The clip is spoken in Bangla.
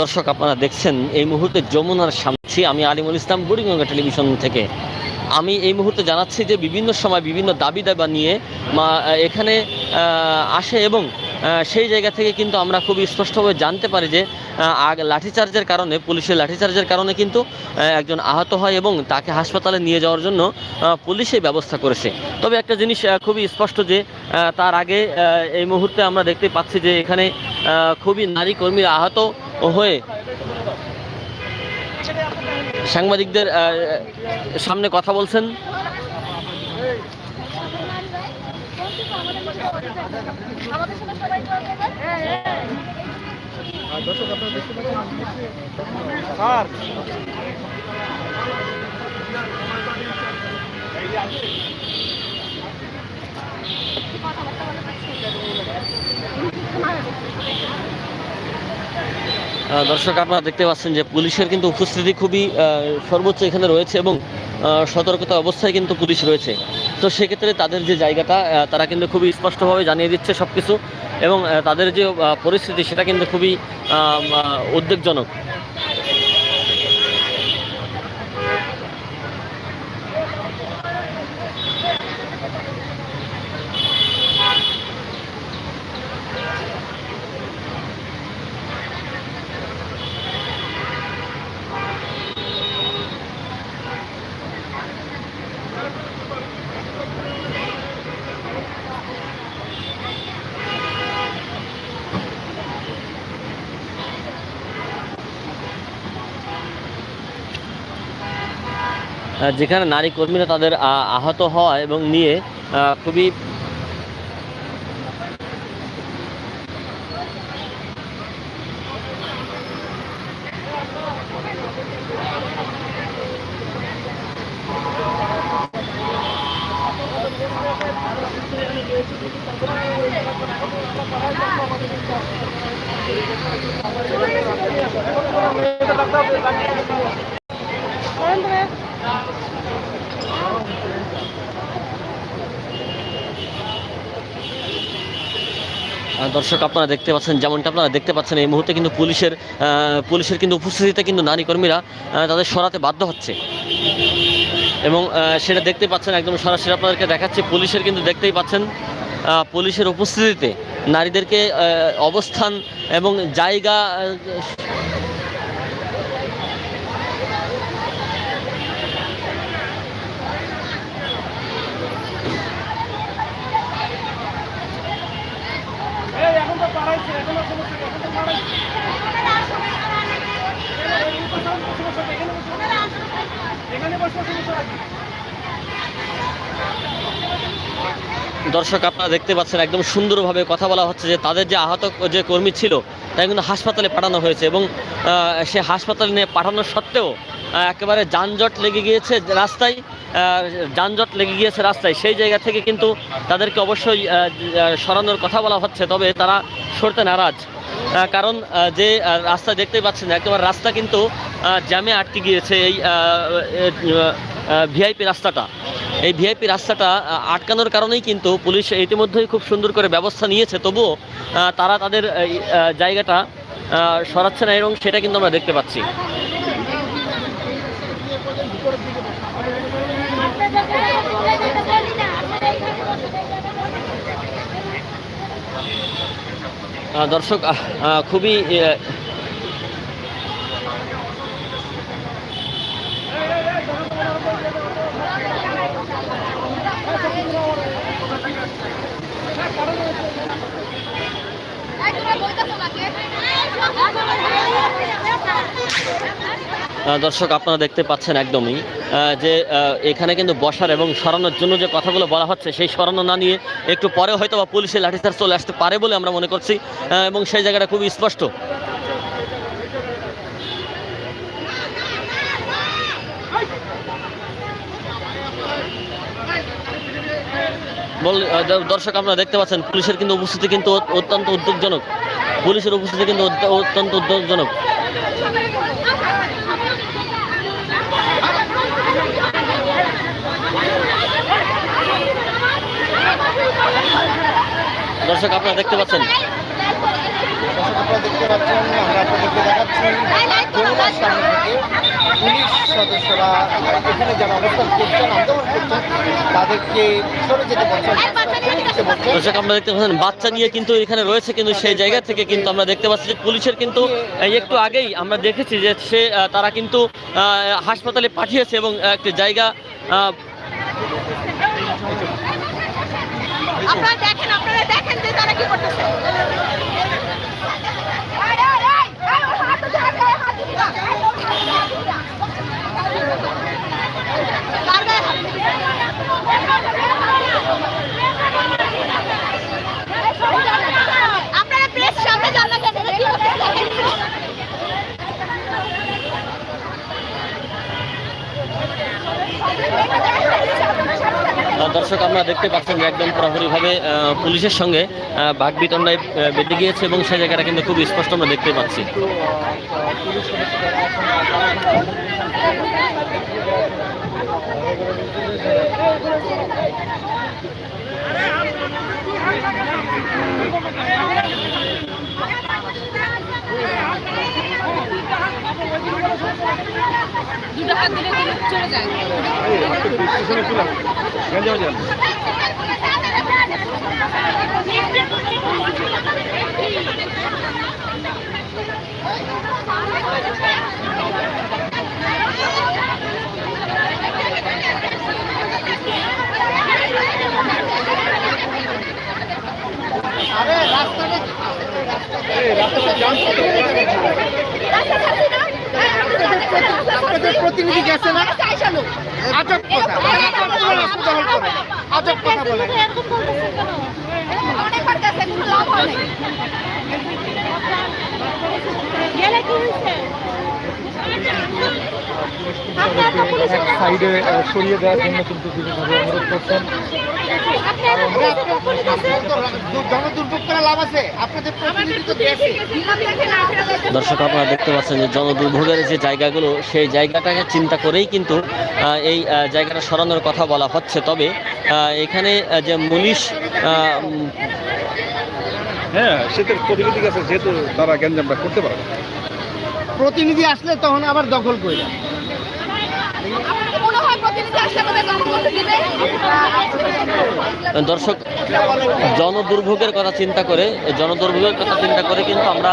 দর্শক, আপনারা দেখছেন এই মুহূর্তে যমুনার সামনে আছি আমি আলিমুল ইসলাম বুড়িগঙ্গা টেলিভিশন থেকে। আমি এই মুহূর্তে জানাচ্ছি যে বিভিন্ন সময় বিভিন্ন দাবি দাবা নিয়ে এখানে আসে এবং সেই জায়গা থেকে কিন্তু আমরা খুব স্পষ্টভাবে জানতে পারি যে আগ লাঠিচার্জের কারণে, পুলিশের লাঠিচার্জের কারণে কিন্তু একজন আহত হয় এবং তাকে হাসপাতালে নিয়ে যাওয়ার জন্য পুলিশে ব্যবস্থা করেছে। তবে একটা জিনিস খুবই স্পষ্ট যে তার আগে এই মুহূর্তে আমরা দেখতে পাচ্ছি যে, এখানে খুবই নারী কর্মীরা আহত হয়ে সাংবাদিকদের সামনে কথা বলছেন। স্যার। আহ, দর্শক আপনারা দেখতে পাচ্ছেন যে পুলিশের কিন্তু উপস্থিতি খুবই সর্বোচ্চ এখানে রয়েছে এবং সতর্কতা অবস্থায় কিন্তু পুলিশ রয়েছে। তো সেক্ষেত্রে তাদের যে জায়গাটা তারা কিন্তু খুবই স্পষ্টভাবে জানিয়ে দিচ্ছে সব কিছু এবং তাদের যে পরিস্থিতি সেটা কিন্তু খুবই উদ্বেগজনক। যেখানে নারী কর্মীরা তাদের আহত হয় এবং নিয়ে খুবই দর্শক, আপনারা দেখতে পাচ্ছেন, যেমনটা আপনারা দেখতে পাচ্ছেন, এই মুহূর্তে কিন্তু পুলিশের পুলিশের কিন্তু উপস্থিতিতে কিন্তু নারী কর্মীরা তাদের সরাতে বাধ্য হচ্ছে। এবং সেটা দেখতে পাচ্ছেন, একদম সরাসরি আপনাদেরকে দেখাচ্ছে, পুলিশের কিন্তু দেখতেই পাচ্ছেন পুলিশের উপস্থিতিতে নারীদেরকে অবস্থান এবং জায়গা আহ, এই এখন তো পারাইছে এখনও সমস্যা নেই, এখন তো পারাইছে এই পাশে সমস্যা নেই, এখানে বসো। এখানে বসো সমস্যা আছে দর্শক আপনারা দেখতে পাচ্ছেন, একদম সুন্দরভাবে কথা বলা হচ্ছে যে তাদের যে আহত যে কর্মী ছিল, তাই কিন্তু হাসপাতালে পাঠানো হয়েছে এবং সে হাসপাতালে নিয়ে পাঠানো সত্ত্বেও একেবারে যানজট লেগে গিয়েছে রাস্তায় যানজট লেগে গিয়েছে রাস্তায়। সেই জায়গা থেকে কিন্তু তাদেরকে অবশ্যই সরানোর কথা বলা হচ্ছে, তবে তারা সরতে নারাজ। কারণ যে রাস্তা দেখতেই পাচ্ছেন, একেবারে রাস্তা কিন্তু জ্যামে আটকে গিয়েছে এই ভিআইপি রাস্তাটা। এই ভিআইপি রাস্তাটা আটকানোর কারণেই কিন্তু পুলিশ ইতিমধ্যেই খুব সুন্দর করে ব্যবস্থা নিয়েছে। তবুও তারা তাদের জায়গাটা সরাচ্ছে না এবং সেটা কিন্তু আমরা দেখতে পাচ্ছি। দর্শক খুবই দর্শক আপনারা দেখতে পাচ্ছেন একদমই যে এখানে কিন্তু বসার এবং সরানোর জন্য যে কথাগুলো বলা হচ্ছে সেই সরানো না নিয়ে একটু পরে হয়তো বা পুলিশের লাঠিচার্জ চলে আসতে পারে বলে আমরা মনে করছি এবং সেই জায়গাটা খুবই স্পষ্ট। দর্শক আপনারা দেখতে পাচ্ছেন, পুলিশের কিন্তু উপস্থিতি কিন্তু অত্যন্ত উদ্যোগজনক পুলিশের উপস্থিতি কিন্তু অত্যন্ত উদ্বেগজনক। দর্শক আপনারা দেখতে পাচ্ছেন। দর্শক আপনারা দেখতে পাচ্ছেন আমরা আপনাদেরকে দেখাচ্ছি যমুনার সামনে থেকে পুলিশ সদস্যরা এখানে যারা অবস্থান করছেন আন্দোলন করছেন তাদেরকে সরে যেতে বলছেন। দর্শক আমরা দেখতে পাচ্ছেন বাচ্চা নিয়ে কিন্তু এখানে রয়েছে কিন্তু সেই জায়গা থেকে কিন্তু আমরা দেখতে পাচ্ছি যে পুলিশের কিন্তু একটু আগেই আমরা দেখেছি যে সে তারা কিন্তু আহ, হাসপাতালে পাঠিয়েছে এবং একটি জায়গা আহ, আপনারা দেখেন আপনারা দেখেন যে তারা কি করতেছে এই, এই, এই, এই, ওর হাত ধরে, হাত গায়ে হাত দিবি না। কার গায়ে হাত দিবি? আপনারা প্রেস সামনে যান না কেন? এটা কি করতেছে দেখেন? আহ, দর্শক আমরা দেখতে পাচ্ছেন যে একদম পুরোপুরিভাবে পুলিশের সঙ্গে বাঘ বিতণ্ডায় বেঁধে গিয়েছে এবং সেই জায়গাটা কিন্তু খুব স্পষ্ট আমরা দেখতে পাচ্ছি সদস্যরা এখন দুটো হাত দিলে দিলে চলে যায় আপনাদের প্রতিনিধি গেছে না? আজব কথা আজব কথা বলে। গেলে কি হয়েছে? আপনারা তো সাইডে সরিয়ে দেওয়ার জন্য কিন্তু বিভিন্নভাবে অনুরোধ করছেন। দর্শক আপনারা দেখতে পাচ্ছেন যে জনদুর্ভোগের যে জায়গাগুলো সেই জায়গাটাকে চিন্তা করেই কিন্তু এই জায়গাটা সরানোর কথা বলা হচ্ছে। তবে এখানে যে মুনিশ হ্যাঁ সেটার প্রতিনিধি আছে যেহেতু তারা গ্যাঞ্জামটা করতে পারে প্রতিনিধি আসলে তখন আবার দখল করে মনে হয়? দর্শক জনদুর্ভোগের কথা চিন্তা করে জনদুর্ভোগের কথা চিন্তা করে কিন্তু আমরা